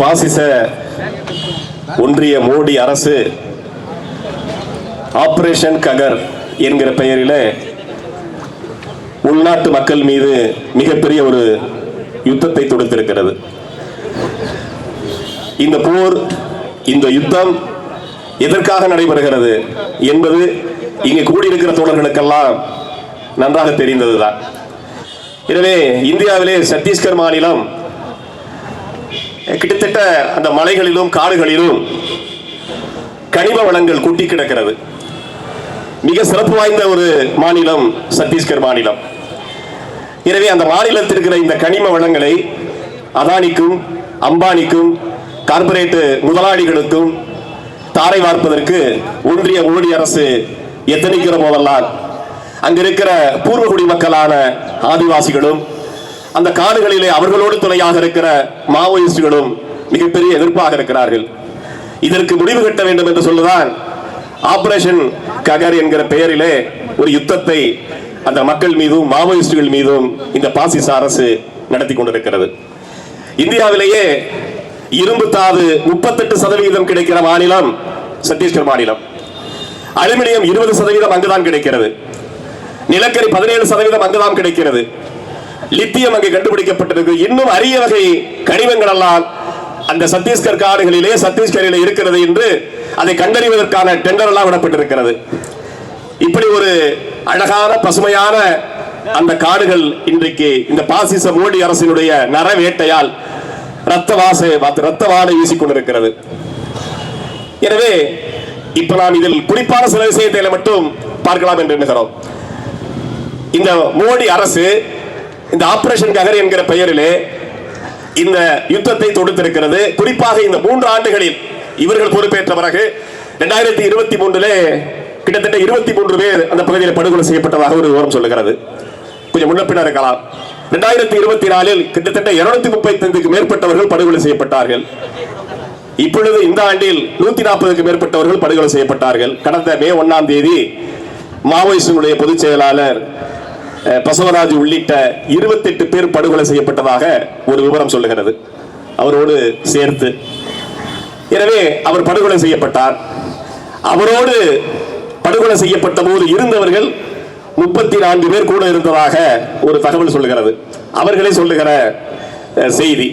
பாசிச ஒன்றிய மோடி அரசு ஆபரேஷன் ககர் என்கிற பெயரில் உள்நாட்டு மக்கள் மீது மிகப்பெரிய ஒரு யுத்தத்தை தொடுத்திருக்கிறது. இந்த போர் இந்த யுத்தம் எதற்காக நடைபெறுகிறது என்பது இங்கு கூடியிருக்கிற தோழர்களுக்கெல்லாம் நன்றாக தெரிந்ததுதான். எனவே இந்தியாவிலே சத்தீஸ்கர் மாநிலம் கிட்டத்தட்ட அந்த மலைகளிலும் காடுகளிலும் கனிம வளங்கள் கொட்டி கிடக்கிறது. மிக சிறப்பு வாய்ந்த ஒரு மாநிலம் சத்தீஸ்கர் மாநிலம். எனவே அந்த மாநிலத்தில் இருக்கிற இந்த கனிம வளங்களை அதானிக்கும் அம்பானிக்கும் கார்பரேட்டு முதலாளிகளுக்கும் தாரை வார்ப்பதற்கு ஒன்றிய ஊழி அரசு எத்தனைக்கிற போதெல்லாம் அங்க இருக்கிற பூர்வகுடி மக்களான ஆதிவாசிகளும் அந்த காடுகளிலே அவர்களோடு துணையாக இருக்கிற மாவோயிஸ்டுகளும் மிகப்பெரிய எதிர்ப்பாக இருக்கிறார்கள். இதற்கு முடிவு கட்ட வேண்டும் என்று சொல்லுதான் ஆபரேஷன் ககர் என்கிற பெயரிலே ஒரு யுத்தத்தை அந்த மக்கள் மீதும் மாவோயிஸ்டுகள் மீதும் இந்த பாசிச அரசு நடத்தி கொண்டிருக்கிறது. இந்தியாவிலேயே இரும்பு தாது முப்பத்தெட்டு சதவிகிதம் கிடைக்கிற மாநிலம் சத்தீஸ்கர் மாநிலம். அலுமினியம் இருபது சதவீதம் அங்குதான் கிடைக்கிறது. நிலக்கரி பதினேழு சதவீதம் அங்குதான் கிடைக்கிறது. லித்தியம் அங்கே கண்டுபிடிக்கப்பட்டிருக்கு. இன்னும் அரிய வகை கனிமங்கள் எல்லாம் அந்த சத்தீஸ்கர் காடுகளிலே சத்தீஸ்கரில் இருக்கிறது என்று அதை கண்டறிவதற்கான டெண்டர் எல்லாம் விடப்பட்டிருக்கிறது. இப்படி ஒரு அழகான பசுமையான அந்த காடுகள் இன்றைக்கு இந்த பாசிச மோடி அரசினுடைய நரவேட்டையால் ரத்த வாசை ரத்த வாடை வீசிக்கொண்டிருக்கிறது. எனவே இப்ப நாம் இதில் குறிப்பான சில விஷயத்தை மட்டும் பார்க்கலாம் என்று எண்ணுகிறோம். இந்த மோடி அரசு இந்த ஆபரேஷன் ககர் என்கிற பெயரிலே இந்த யுத்தத்தை தொடுத்திருக்கிறது. குறிப்பாக இந்த மூன்று ஆண்டுகளில் இவர்கள் பொறுப்பேற்ற பிறகு இரண்டாயிரத்தி இருபத்தி மூன்றுலே கிட்டத்தட்ட இருபத்தி மூன்று பேர் அந்த பகுதியில் படுகொலை செய்யப்பட்டதாக ஒரு விவரம் சொல்லுகிறது. கொஞ்சம் முன்ன இருக்கலாம். இரண்டாயிரத்தி இருபத்தி நாலில் கிட்டத்தட்ட இருநூத்தி முப்பத்தி ஐந்துக்கு மேற்பட்டவர்கள் படுகொலை செய்யப்பட்டார்கள். இப்பொழுது இந்த ஆண்டில் நூத்தி நாற்பதுக்கு மேற்பட்டவர்கள் படுகொலை செய்யப்பட்டார்கள். கடந்த மே ஒன்னாம் தேதி மாவோயிஸ்டுடைய பொதுச் செயலாளர் பசவராஜ் உள்ளிட்ட இருபத்தெட்டு பேர் படுகொலை செய்யப்பட்டதாக ஒரு விவரம் சொல்லுகிறது. அவரோடு சேர்த்து எனவே அவர் படுகொலை செய்யப்பட்டார். அவரோடு படுகொலை செய்யப்பட்ட போது இருந்தவர்கள் முப்பத்தி நான்கு பேர் கூட இருந்ததாக ஒரு தகவல் சொல்லுகிறது. அவர்களே சொல்லுகிற செய்தி.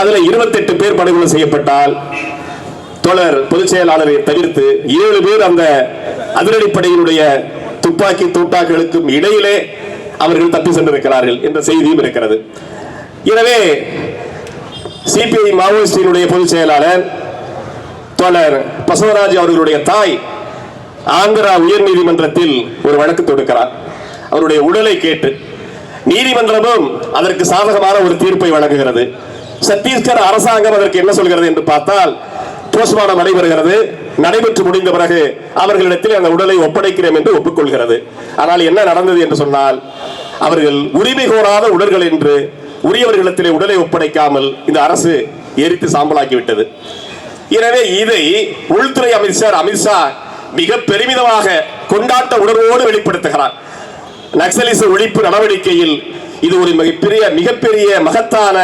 அதில் இருபத்தெட்டு பேர் படுகொலை செய்யப்பட்டால் தொடர் பொதுச் செயலாளரை தவிர்த்து ஏழு பேர் அந்த அதிரடிப்படையினுடைய துப்பாக்கி தூட்டாக்களுக்கும் இடையிலே அவர்கள் தப்பி சென்றிருக்கிறார்கள் என்ற செய்தியும் இருக்கிறது. எனவே சிபிஐ மாவோயிஸ்டினுடைய பொதுச் செயலாளர் தோழர் பசவராஜ் அவர்களுடைய தாய் ஆந்திரா உயர் நீதிமன்றத்தில் ஒரு வழக்கு தொடுக்கிறார். அவருடைய உடலை கேட்டு நீதிமன்றமும் அதற்கு சாதகமான ஒரு தீர்ப்பை வழங்குகிறது. சத்தீஸ்கர் அரசாங்கம் அதற்கு என்ன சொல்கிறது என்று பார்த்தால் போஸ்ட்மார்டம் நடைபெறுகிறது நடைபெற்று முடிந்த பிறகு அவர்களிடத்தில் அந்த உடலை ஒப்படைக்கிறேன் என்று ஒப்புக்கொள்கிறது. ஆனால் என்ன நடந்தது என்று சொன்னால் அவர்கள் உரிமை கோராத உடல்கள் என்று உரியவர்களிடத்திலே உடலை ஒப்படைக்காமல் இந்த அரசு எரித்து சாம்பலாக்கி விட்டது எனவே இதை உள்துறை அமைச்சர் அமித்ஷா மிக பெருமிதமாக கொண்டாட்ட உணர்வோடு வெளிப்படுத்துகிறார். நக்சலிச ஒழிப்பு நடவடிக்கையில் இது ஒரு மிகப்பெரிய மிகப்பெரிய மகத்தான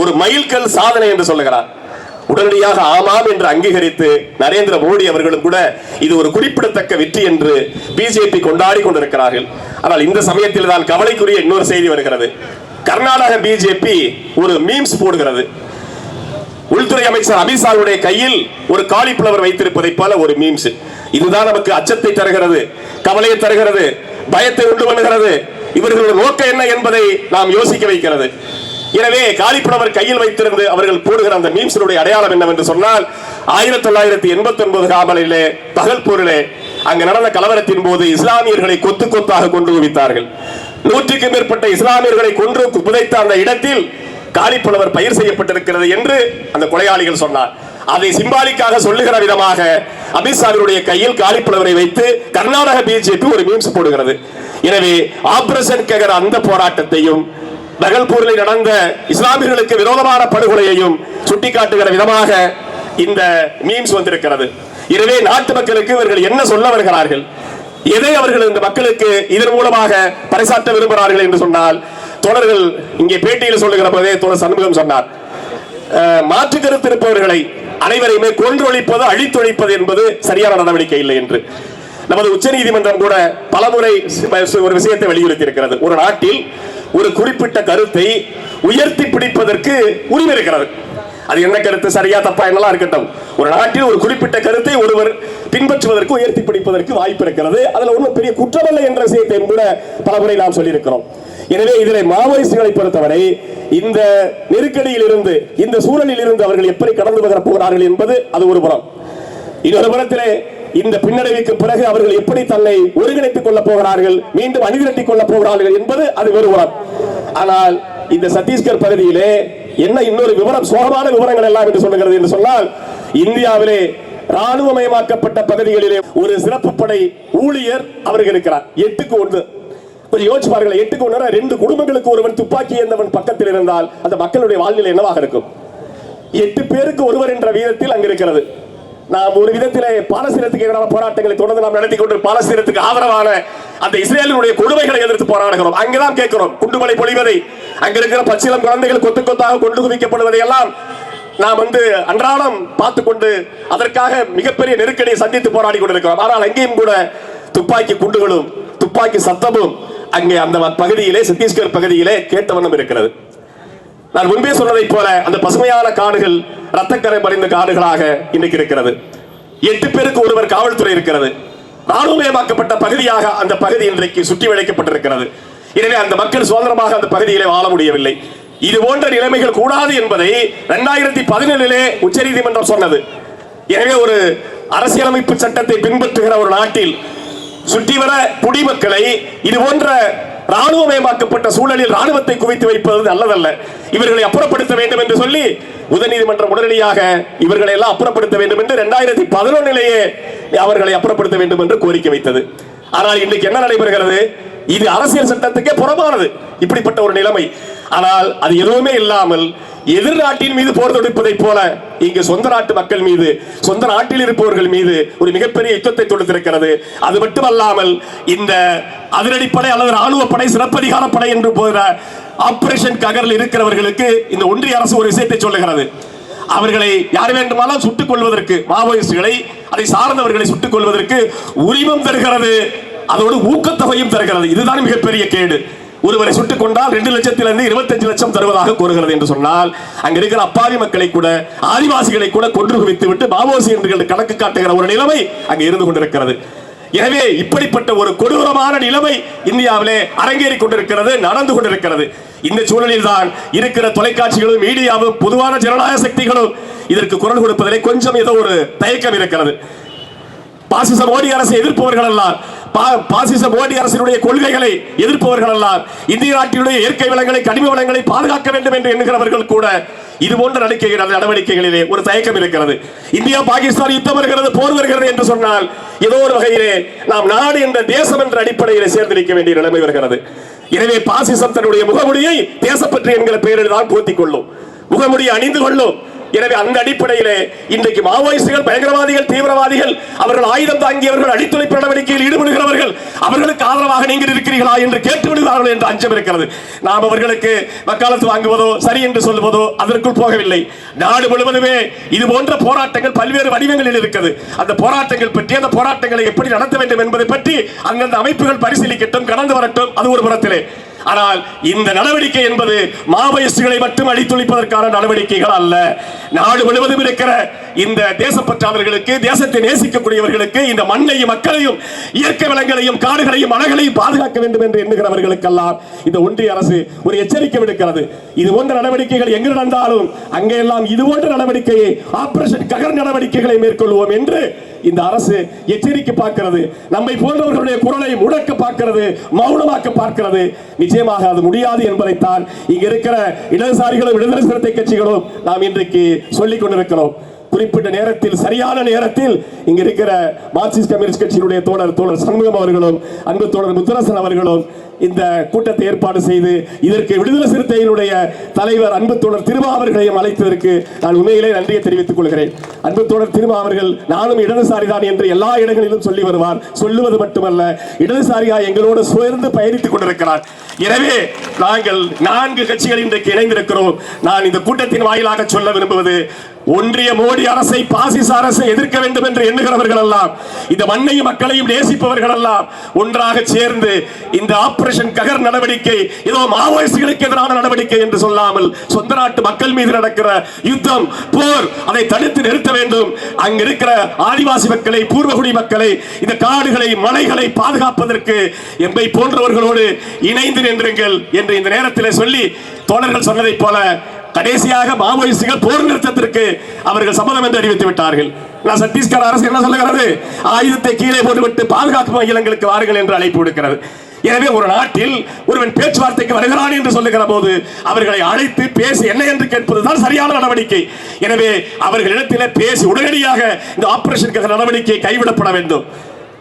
ஒரு மைல்கல் சாதனை என்று சொல்லுகிறார். உடனடியாக ஆமாம் என்று அங்கீகரித்து நரேந்திர மோடி அவர்களும் கூட இது ஒரு குறிப்பிடத்தக்க வெற்றி என்று பிஜேபி கொண்டாடி கொண்டிருக்கிறார்கள். ஆனால் இந்த சமயத்தில் தான் கவலைக்குரிய இன்னொரு செய்தி வருகிறது. கர்நாடக பிஜேபி ஒரு மீம்ஸ் போடுகிறது. உள்துறை அமைச்சர் அமித்ஷாவுடைய கையில் ஒரு காலிஃபிளவர் வைத்திருப்பதை போல ஒரு மீம்ஸ். இதுதான் நமக்கு அச்சத்தை தருகிறது கவலையை தருகிறது பயத்தை உண்டு பண்ணுகிறது. இவர்களுடைய நோக்கம் என்ன என்பதை நாம் யோசிக்க வைக்கிறது. எனவே காலிஃபிளவர் கையில் வைத்திருந்து அவர்கள் போடுகிற அந்த மீம்ஸினுடைய அடையாளம் என்னவென்று சொன்னால் ஆயிரத்தி தொள்ளாயிரத்தி எண்பத்தி ஒன்பது காவலிலே பகல் போரிலே அங்கு நடந்த கலவரத்தின் போது இஸ்லாமியர்களை கொத்து கொத்தாக கொண்டு குவித்தார்கள். நூற்றுக்கும் மேற்பட்ட இஸ்லாமியர்களை கொன்று புதைத்த அந்த இடத்தில் காலிப்புலவர் பயிர் செய்யப்பட்டிருக்கிறது என்று அந்த கொலையாளிகள் சொன்னார். அதை சிம்பாலிக்காக சொல்லுகிற விதமாக அமித்ஷாவினுடைய கையில் காலிப்புலவரை வைத்து கர்நாடக பிஜேபி ஒரு மீம்ஸ் போடுகிறது. எனவே ஆபரேஷன் ககர் அந்த போராட்டத்தையும் பகல்பூரில் நடந்த இஸ்லாமியர்களுக்கு விரோதமான படுகொலையையும் சுட்டிக்காட்டுகிற விதமாக இந்த மீம்ஸ் வந்திருக்கிறது. எனவே நாட்டு மக்களுக்கு இவர்கள் என்ன சொல்ல வருகிறார்கள்? எதை அவர்கள் இந்த மக்களுக்கு இதன் மூலமாக பறைசாற்ற விரும்புகிறார்கள் என்று சொன்னால் தொடர்கள் இங்கே பேட்டியில் சொல்லுகிற போதே தொடர் சண்முகம் சொன்னார். அஹ், மாற்று கருத்து இருப்பவர்களை அனைவரையுமே கொன்றொழிப்பது அழித்தொழிப்பது என்பது சரியான நடவடிக்கை இல்லை என்று. நமது உச்சநீதிமன்றம் கூட பலமுறை ஒரு விஷயத்தை வலியுறுத்தி இருக்கிறது ஒரு நாட்டில் ஒரு குறிப்பிட்ட கருத்தை உயர்த்தி பிடிப்பதற்கு உரிமை இருக்கிறது அது என்ன கருத்து? சரியா தப்பா என்னலாம் இருக்கட்டும். ஒரு நாட்டில் ஒரு குறிப்பிட்ட கருத்தை ஒருவர் பின்பற்றுவதற்கு உயர்த்தி பிடிப்பதற்கு வாய்ப்பு இருக்கிறது. அதுல ஒன்றும் பெரிய குற்றமில்லை என்ற விஷயத்தை கூட பலமுறை நாம் சொல்லியிருக்கிறோம். எனவே இதில் மாவோயிஸ்டுகளை பொறுத்தவரை இந்த நெருக்கடியில் இருந்து இந்த சூழலில் இருந்து அவர்கள் எப்படி கடந்து வர போகிறார்கள் என்பது அது ஒரு புறம். இன்னொரு புறத்திலே இந்த பின்னடைவுக்கு பிறகு அவர்கள் எப்படி தன்னை ஒருங்கிணைத்துக் கொள்ள போகிறார்கள் மீண்டும் அணிதிரட்டிக் கொள்ள போகிறார்கள் என்பது அது வேறு ஆனால் இந்த சத்தீஸ்கர் பகுதியிலே என்ன இன்னொரு விவரம் சோகமான விவரங்கள் எல்லாம் என்று சொல்லுகிறது என்று சொன்னால் இந்தியாவிலே ராணுவமயமாக்கப்பட்ட பகுதிகளிலே ஒரு சிறப்பு படை ஊழியர் அவருக்கு இருக்கிறார். எட்டுக்கு ஒன்று. கொஞ்சம் யோசிச்சு பாருங்கள் எட்டுக்கு ஒன்று ரெண்டு குடும்பங்களுக்கு ஒருவன் துப்பாக்கி ஏந்தவன் பக்கத்தில் இருந்தால் அந்த மக்களுடைய வாழ்நிலை என்னவாக இருக்கும்? எட்டு பேருக்கு ஒருவர் என்ற வீதத்தில் அங்கு இருக்கிறது. நாம் ஒரு விதத்திலே பாலஸ்தீனத்துக்கு எதிரான போராட்டங்களை தொடர்ந்து நாம் நடத்தி கொண்டு பாலஸ்தீனத்துக்கு ஆதரவான அந்த இஸ்ரேலினுடைய கொடுமைகளை எதிர்த்து போராடுகிறோம். அங்கதான் கேட்கிறோம். குண்டுமலை பொழிவதை அங்க இருக்கிற பச்சிலம் குழந்தைகள் கொத்து கொத்தாக கொண்டு குவிக்கப்படுவதை எல்லாம் நாம் வந்து அன்றாடம் பார்த்து கொண்டு அதற்காக மிகப்பெரிய நெருக்கடியை சந்தித்து போராடி கொண்டிருக்கிறோம். ஆனால் அங்கேயும் கூட துப்பாக்கி குண்டுகளும் துப்பாக்கி சத்தமும் அங்கே அந்த பகுதியிலே சத்தீஸ்கர் பகுதியிலே கேட்ட வண்ணம் இருக்கிறது. நான் முன்பே சொன்னதைப் போல அந்த பசுமையான காடுகள் ரத்தக்கரை மறைந்த காடுகளாக இன்றைக்கு இருக்கிறது. எட்டு பேருக்கு ஒருவர் காவல்துறை இருக்கிறது. ராணுவமயமாக்கப்பட்ட பகுதியாக அந்த பகுதி இன்றைக்கு சுற்றி வளைக்கப்பட்டிருக்கிறது. எனவே அந்த மக்கள் சுதந்திரமாக அந்த பகுதியிலே வாழ முடியவில்லை. இது போன்ற நிலைமைகள் கூடாது என்பதை இரண்டாயிரத்தி பதினேழிலே உச்சநீதிமன்றம் சொன்னது. எனவே ஒரு அரசியலமைப்பு சட்டத்தை பின்பற்றுகிற ஒரு நாட்டில் சுற்றி வர குடிமக்களை இது போன்ற ராணுவமயமாக்கப்பட்ட சூழலில் ராணுவத்தை குவித்து வைப்பது நல்லதல்ல. இவர்களை அப்புறப்படுத்த வேண்டும் என்று சொல்லி உதநீதிமன்றம் உடனடியாக இவர்களை எல்லாம் அப்புறப்படுத்த வேண்டும் என்று இரண்டாயிரத்தி பதினொன்னிலேயே அவர்களை அப்புறப்படுத்த வேண்டும் என்று கோரிக்கை வைத்தது. ஆனால் இன்றைக்கு என்ன நடைபெறுகிறது? இது அரசியல் சட்டத்துக்கே புறமானது இப்படிப்பட்ட ஒரு நிலைமை. ஆனால் அது எதுவுமே இல்லாமல் எதிர் நாட்டின் மீது போர் தொடுப்பதைப் போல இங்கு சொந்த நாட்டு மக்கள் மீது சொந்த நாட்டில் இருப்பவர்கள் மீது ஒரு மிகப்பெரிய யுத்தத்தை தொடுத்திருக்கிறது. அது மட்டுமல்லாமல் இந்த அதிரடிப்படை அல்லது ராணுவ படை சிறப்பதிகார படை என்று போகிற ஆபரேஷன் ககரில் இருக்கிறவர்களுக்கு இந்த ஒன்றிய அரசு ஒரு விஷயத்தை சொல்லுகிறது. அவர்களை யார் வேண்டுமானால் சுட்டுக் கொள்வதற்கு மாவோயிஸ்டுகளை அதை சார்ந்தவர்களை சுட்டுக் கொள்வதற்கு உரிமம் தருகிறது. அதோடு ஊக்கத்தொகையும் தருகிறது. இதுதான் மிகப்பெரிய கேடு. ஒருவரை சுட்டுக் கொண்டால் ரெண்டு லட்சத்திலிருந்து இருபத்தஞ்சு லட்சம் தருவதாக கூறுகிறது என்று சொன்னால் அங்க இருக்கிற அப்பாவி மக்களை கூட ஆதிவாசிகளை கூட கொன்று குவித்து விட்டு பாபோசி என்று கணக்கு காட்டுகிற ஒரு நிலைமை அங்கே இருந்து கொண்டிருக்கிறது. எனவே இப்படிப்பட்ட ஒரு கொடூரமான நிலைமை இந்தியாவிலே அரங்கேறி கொண்டிருக்கிறது நடந்து கொண்டிருக்கிறது. இந்த சூழலில் தான் இருக்கிற தொலைக்காட்சிகளும் மீடியாவும் பொதுவான ஜனநாயக சக்திகளும் இதற்கு குரல் கொடுப்பதிலே கொஞ்சம் ஏதோ ஒரு தயக்கம் இருக்கிறது. பாசிச மோடி அரசை எதிர்ப்பவர்கள் எல்லாம் பாசிச மோடி அரசினுடைய கொள்கைகளை எதிர்ப்பவர்கள் எல்லாம் இந்திய நாட்டினுடைய இயற்கை வளங்களை கனிம வளங்களை பாதுகாக்க வேண்டும் என்று எண்ணுகிறவர்கள் கூட இது போன்ற நடக்கைகள் நடவடிக்கைகளிலே ஒரு தயக்கம் இருக்கிறது. இந்தியா பாகிஸ்தான் யுத்தம் வருகிறது போர் வருகிறது என்று சொன்னால் ஏதோ ஒரு வகையிலே நாம் நாடு என்ற தேசம் என்ற அடிப்படையில் சேர்ந்திருக்க வேண்டிய நிலைமை வருகிறது. எனவே பாசிசம் தன்னுடைய முகமுடியை தேசப்பற்று என்கிற பெயரில் தான் போத்திக் கொள்ளும். முகமுடியை அணிந்து கொள்ளும். எனவே அந்த அடிப்படையிலே இன்றைக்கு மாவோயிஸ்டுகள் பயங்கரவாதிகள் தீவிரவாதிகள் அவர்கள் ஆயுதம் தாங்கியவர்கள் அடித்துழைப்பு நடவடிக்கையில் ஈடுபடுகிறவர்கள் அவர்களுக்கு ஆதரவாக நீங்கள் இருக்கிறீர்களா என்று கேட்டு விடுகிறார்கள் என்று அச்சம் இருக்கிறது. நாம் அவர்களுக்கு வக்காலத்து வாங்குவதோ சரி என்று சொல்வதோ அதற்குள் போகவில்லை. நாடு முழுவதுமே இது போன்ற போராட்டங்கள் பல்வேறு வடிவங்களில் இருக்கிறது. அந்த போராட்டங்கள் பற்றி அந்த போராட்டங்களை எப்படி நடத்த வேண்டும் என்பதை பற்றி அந்தந்த அமைப்புகள் பரிசீலிக்கட்டும் கடந்து வரட்டும் அது ஒரு புறத்திலே. ஆனால் இந்த நடவடிக்கை என்பது மாவோயிஸ்டுகளை மட்டும் அழித்தொழிப்பதற்கான நடவடிக்கைகள் அல்ல. நாடு முழுவதும் இருக்கிற இந்த தேசப்பற்றாளர்களுக்கு தேசத்தை நேசிக்கக்கூடியவர்களுக்கு இந்த மண்ணையும் மக்களையும் இயற்கை வளங்களையும் காடுகளையும் மலைகளையும் பாதுகாக்க வேண்டும் என்று எண்ணுகிறவர்களுக்கெல்லாம் இந்த ஒன்றிய அரசு ஒரு எச்சரிக்கை விடுக்கிறது. இது போன்ற நடவடிக்கைகள் எங்கு நடந்தாலும் அங்கெல்லாம் இது போன்ற நடவடிக்கையை ஆபரேஷன் ககர் நடவடிக்கைகளை மேற்கொள்வோம் என்று இந்த அரசு எச்சரிக்கை பார்க்கிறது. நம்மை போன்றவர்களுடைய குரலை முடக்க பார்க்கிறது மௌனமாக்க பார்க்கிறது. நிச்சயமாக அது முடியாது என்பதைத்தான் இங்க இருக்கிற இடதுசாரிகளும் விடுதலை சிறுத்தை கட்சிகளும் நாம் இன்றைக்கு சொல்லிக் கொண்டிருக்கிறோம். குறிப்பிட்ட நேரத்தில் சரியான நேரத்தில் இங்க இருக்கிற மார்க்சிஸ்ட் கம்யூனிஸ்ட் கட்சியினுடைய தோழர் தோழர் சண்முகம் அவர்களும் அன்பு தோழர் முத்தரசன் அவர்களும் இந்த கூட்டத்தை ஏற்பாடு செய்து இதற்கு விடுதலை சிறுத்தையினுடைய தலைவர் அன்பு தோழர் திருமா அவர்களையும் அழைத்ததற்கு நான் உண்மையிலே நன்றியை தெரிவித்துக் கொள்கிறேன். அன்பு தோழர் திருமா அவர்கள் நானும் இடதுசாரிதான் என்று எல்லா இடங்களிலும் சொல்லி வருவார். சொல்லுவது மட்டுமல்ல இடதுசாரியா எங்களோடு சுயர்ந்து பயணித்துக் கொண்டிருக்கிறார். எனவே நாங்கள் நான்கு கட்சிகள் இன்றைக்கு இணைந்திருக்கிறோம். நான் இந்த கூட்டத்தின் வாயிலாக சொல்ல விரும்புவது ஒன்றிய மோடி அரசை பாசிச அரசை எதிர்க்க வேண்டும் என்று எண்ணுகிறவர்கள் எல்லாம் இந்த மண்ணையும் மக்களையும் நேசிப்பவர்கள் எல்லாம் ஒன்றாக சேர்ந்து இந்த ஆபரேஷன் ககர் நடவடிக்கை ஏதோ மாவோயிஸ்டுகளுக்கு எதிரான நடவடிக்கை என்று சொல்லாமல் சொந்த நாட்டு மக்கள் மீது நடக்கிற யுத்தம் போர் அதை தடுத்து நிறுத்த வேண்டும். அங்க இருக்கிற ஆதிவாசி மக்களை பூர்வகுடி மக்களை இந்த காடுகளை மலைகளை பாதுகாப்பதற்கு எம்மை போன்றவர்களோடு இணைந்து நின்றுங்கள் என்று இந்த நேரத்தில் சொல்லி தோழர்கள் சொன்னதைப் போல கடைசியாக மாவோயிஸ்டுகள் போர் நிறுத்தத்திற்கு அவர்கள் சம்மதம் என்று அறிவித்து விட்டார்கள். நான் சத்தீஸ்கர் அரசு என்ன சொல்லுகிறது? ஆயுதத்தை கீழே போட்டுவிட்டு பாதுகாப்பு இளங்களுக்கு வாருங்கள் என்று அழைப்பு விடுக்கிறது. எனவே ஒரு நாட்டில் ஒருவன் பேச்சுவார்த்தைக்கு வருகிறான் என்று சொல்லுகிற போது அவர்களை அழைத்து பேசி என்ன என்று கேட்பதுதான் சரியான நடவடிக்கை. எனவே அவர்களிடத்தில் பேசி உடனடியாக இந்த ஆபரேஷன் நடவடிக்கை கைவிடப்பட வேண்டும்.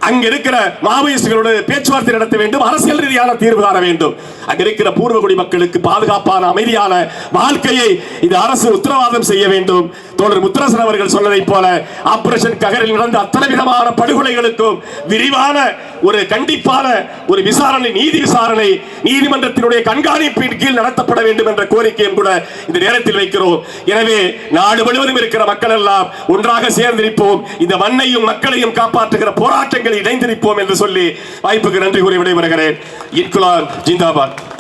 அங்க இருக்கிற மாவோயிஸ்டுகளோடு பேச்சுவார்த்தை நடத்த வேண்டும் அரசியல் ரீதியான தீர்வு காண வேண்டும். அங்க இருக்கிற பூர்வகுடி மக்களுக்கு பாதுகாப்பான அமைதியான வாழ்க்கையை இந்த அரசு உத்தரவாதம் செய்ய வேண்டும். தோழர் முத்தரசன் அவர்கள் சொன்னதை போல ஆபரேஷன் ககரில் நடந்த அத்தனை விதமான படுகொலைகளுக்கும் விரிவான ஒரு கண்டிப்பான ஒரு விசாரணை நீதி விசாரணை நீதிமன்றத்தினுடைய கண்காணிப்பின் கீழ் நடத்தப்பட வேண்டும் என்ற கோரிக்கையும் கூட இந்த நேரத்தில் வைக்கிறோம். எனவே நாடு முழுவதும் இருக்கிற மக்கள் எல்லாம் ஒன்றாக சேர்ந்திருப்போம். இந்த மண்ணையும் மக்களையும் காப்பாற்றுகிற போராட்டங்கள் இணைந்திருப்போம் என்று சொல்லி வாய்ப்புக்கு நன்றி கூறி விடைபெறுகிறேன். இன்குலாப் ஜிந்தாபாத்.